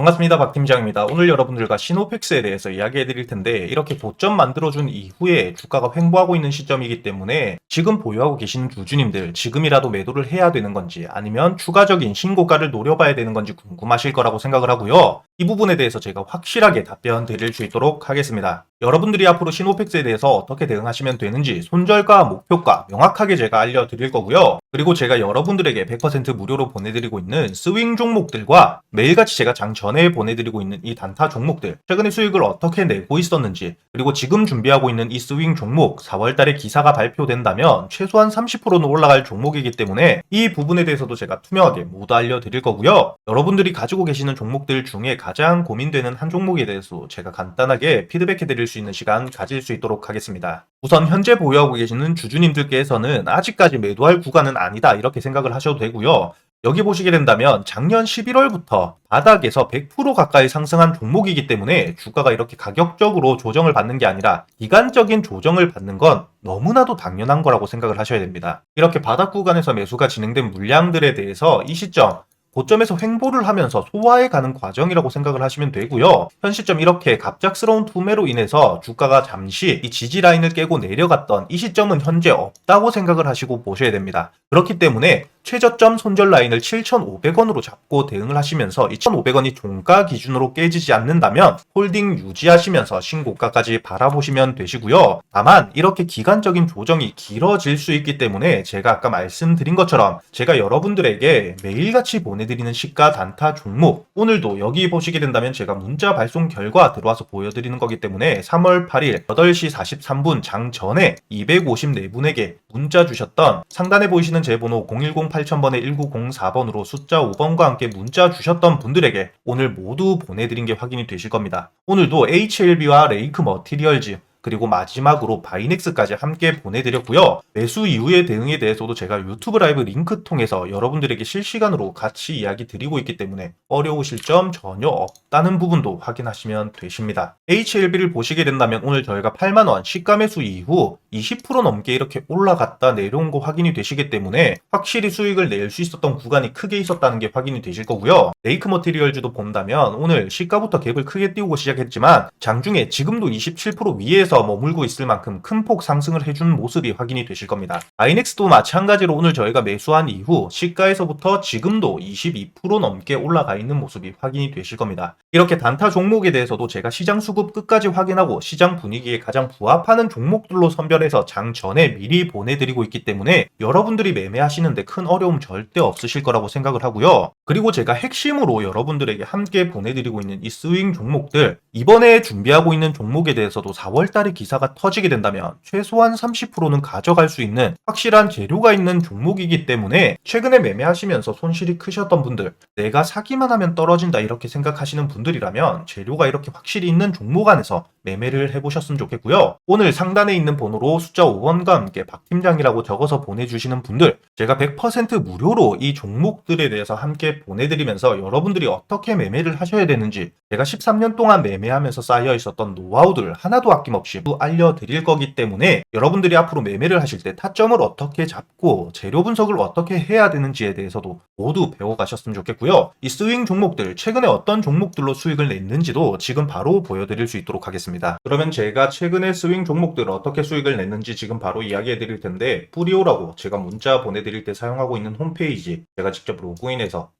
반갑습니다. 박 팀장입니다. 오늘 여러분들과 시노펙스에 대해서 이야기해 드릴 텐데 이렇게 고점 만들어준 이후에 주가가 횡보하고 있는 시점이기 때문에 지금 보유하고 계시는 주주님들 지금이라도 매도를 해야 되는 건지 아니면 추가적인 신고가를 노려봐야 되는 건지 궁금하실 거라고 생각을 하고요. 이 부분에 대해서 제가 확실하게 답변 드릴 수 있도록 하겠습니다. 여러분들이 앞으로 시노펙스에 대해서 어떻게 대응하시면 되는지 손절가, 목표가 명확하게 제가 알려드릴 거고요. 그리고 제가 여러분들에게 100% 무료로 보내드리고 있는 스윙 종목들과 매일같이 제가 장 전에 보내드리고 있는 이 단타 종목들 최근에 수익을 어떻게 내고 있었는지 그리고 지금 준비하고 있는 이 스윙 종목 4월달에 기사가 발표된다면 최소한 30%는 올라갈 종목이기 때문에 이 부분에 대해서도 제가 투명하게 모두 알려드릴 거고요. 여러분들이 가지고 계시는 종목들 중에 가장 고민되는 한 종목에 대해서 제가 간단하게 피드백해 드릴 수 있는 시간 가질 수 있도록 하겠습니다. 우선 현재 보유하고 계시는 주주님들께서는 아직까지 매도할 구간은 아니다 이렇게 생각을 하셔도 되고요. 여기 보시게 된다면 작년 11월부터 바닥에서 100% 가까이 상승한 종목이기 때문에 주가가 이렇게 가격적으로 조정을 받는 게 아니라 기간적인 조정을 받는 건 너무나도 당연한 거라고 생각을 하셔야 됩니다. 이렇게 바닥 구간에서 매수가 진행된 물량들에 대해서 이 시점 고점에서 횡보를 하면서 소화해 가는 과정이라고 생각을 하시면 되고요. 현 시점 이렇게 갑작스러운 투매로 인해서 주가가 잠시 이 지지 라인을 깨고 내려갔던 이 시점은 현재 없다고 생각을 하시고 보셔야 됩니다. 그렇기 때문에 최저점 손절 라인을 7,500원으로 잡고 대응을 하시면서 2,500원이 종가 기준으로 깨지지 않는다면 홀딩 유지하시면서 신고가까지 바라보시면 되시고요. 다만 이렇게 기간적인 조정이 길어질 수 있기 때문에 제가 아까 말씀드린 것처럼 제가 여러분들에게 매일같이 보내드리는 시가 단타 종목 오늘도 여기 보시게 된다면 제가 문자 발송 결과 들어와서 보여드리는 거기 때문에 3월 8일 8시 43분 장 전에 254분에게 문자 주셨던 상단에 보이시는 제 번호 010 8000번에 1904번으로 숫자 5번과 함께 문자 주셨던 분들에게 오늘 모두 보내드린 게 확인이 되실 겁니다. 오늘도 HLB와 레이크 머티리얼즈 그리고 마지막으로 바이넥스까지 함께 보내드렸고요. 매수 이후의 대응에 대해서도 제가 유튜브 라이브 링크 통해서 여러분들에게 실시간으로 같이 이야기 드리고 있기 때문에 어려우실 점 전혀 없다는 부분도 확인하시면 되십니다. HLB를 보시게 된다면 오늘 저희가 8만원 시가 매수 이후 20% 넘게 이렇게 올라갔다 내려온 거 확인이 되시기 때문에 확실히 수익을 낼 수 있었던 구간이 크게 있었다는 게 확인이 되실 거고요. 레이크 머티리얼즈도 본다면 오늘 시가부터 갭을 크게 띄우고 시작했지만 장중에 지금도 27% 위에서 위에서 머물고 있을 만큼 큰 폭 상승을 해준 모습이 확인이 되실 겁니다. 아이넥스도 마찬가지로 오늘 저희가 매수한 이후 시가에서부터 지금도 22% 넘게 올라가 있는 모습이 확인이 되실 겁니다. 이렇게 단타 종목에 대해서도 제가 시장 수급 끝까지 확인하고 시장 분위기에 가장 부합하는 종목들로 선별해서 장 전에 미리 보내드리고 있기 때문에 여러분들이 매매하시는데 큰 어려움 절대 없으실 거라고 생각을 하고요. 그리고 제가 핵심으로 여러분들에게 함께 보내드리고 있는 이 스윙 종목들 이번에 준비하고 있는 종목에 대해서도 4월달 에 기사가 터지게 된다면 최소한 30%는 가져갈 수 있는 확실한 재료가 있는 종목이기 때문에 최근에 매매하시면서 손실이 크셨던 분들 내가 사기만 하면 떨어진다 이렇게 생각하시는 분들이라면 재료가 이렇게 확실히 있는 종목 안에서 매매를 해보셨으면 좋겠고요. 오늘 상단에 있는 번호로 숫자 5번과 함께 박 팀장이라고 적어서 보내주시는 분들 제가 100% 무료로 이 종목들에 대해서 함께 보내드리면서 여러분들이 어떻게 매매를 하셔야 되는지 제가 13년 동안 매매하면서 쌓여 있었던 노하우들 하나도 아낌없이 알려드릴 거기 때문에 여러분들이 앞으로 매매를 하실 때 타점을 어떻게 잡고 재료 분석을 어떻게 해야 되는지에 대해서도 모두 배워가셨으면 좋겠고요. 이 스윙 종목들 최근에 어떤 종목들로 수익을 냈는지도 지금 바로 보여드릴 수 있도록 하겠습니다. 그러면 제가 최근에 스윙 종목들 어떻게 수익을 냈는지 지금 바로 이야기해 드릴 텐데 뿌리오라고 제가 문자 보내드릴 때 사용하고 있는 홈페이지 제가 직접 로그인해서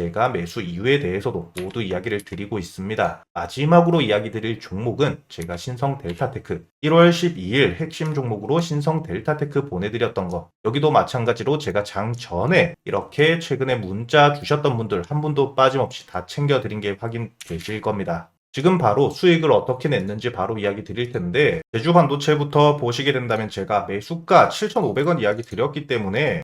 제가 매수 이유에 대해서도 모두 이야기를 드리고 있습니다. 마지막으로 이야기 드릴 종목은 제가 신성 델타테크 1월 12일 핵심 종목으로 신성 델타테크 보내드렸던 거 여기도 마찬가지로 제가 장 전에 이렇게 최근에 문자 주셨던 분들 한 분도 빠짐없이 다 챙겨드린 게 확인되실 겁니다. 지금 바로 수익을 어떻게 냈는지 바로 이야기 드릴 텐데 제주 반도체부터 보시게 된다면 제가 매수가 7,500원 이야기 드렸기 때문에